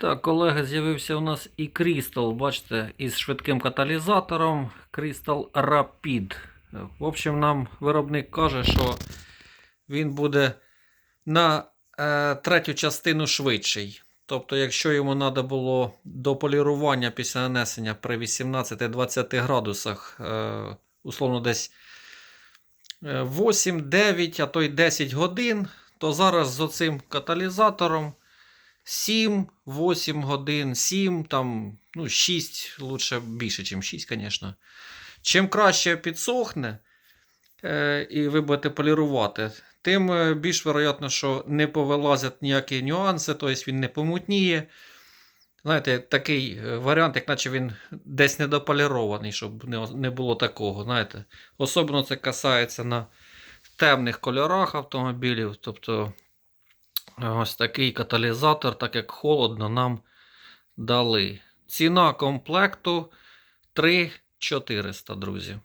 Так, колеги, з'явився у нас і Crystal, бачите, із швидким каталізатором Crystal Rapid. В общем, нам виробник каже, що він буде на е, третю частину швидший. Тобто, якщо йому треба було до полірування після нанесення при 18-20 градусах, е, условно десь е, 8, 9, а то й 10 годин, то зараз з оцим каталізатором 7-8 годин, 7, там, ну, 6, лучше більше, ніж 6, звісно. Чим краще підсохне, е, і ви будете полірувати, тим е, більш вероятно, що не повилазять ніякі нюанси, тобто він не помутніє. Знаєте, такий е, варіант, як наче він десь недополірований, щоб не, було такого. знаєте. Особливо це касається на темних кольорах автомобілів. Тобто ось такий каталізатор, так як холодно, нам дали. Ціна комплекту 3400, друзі.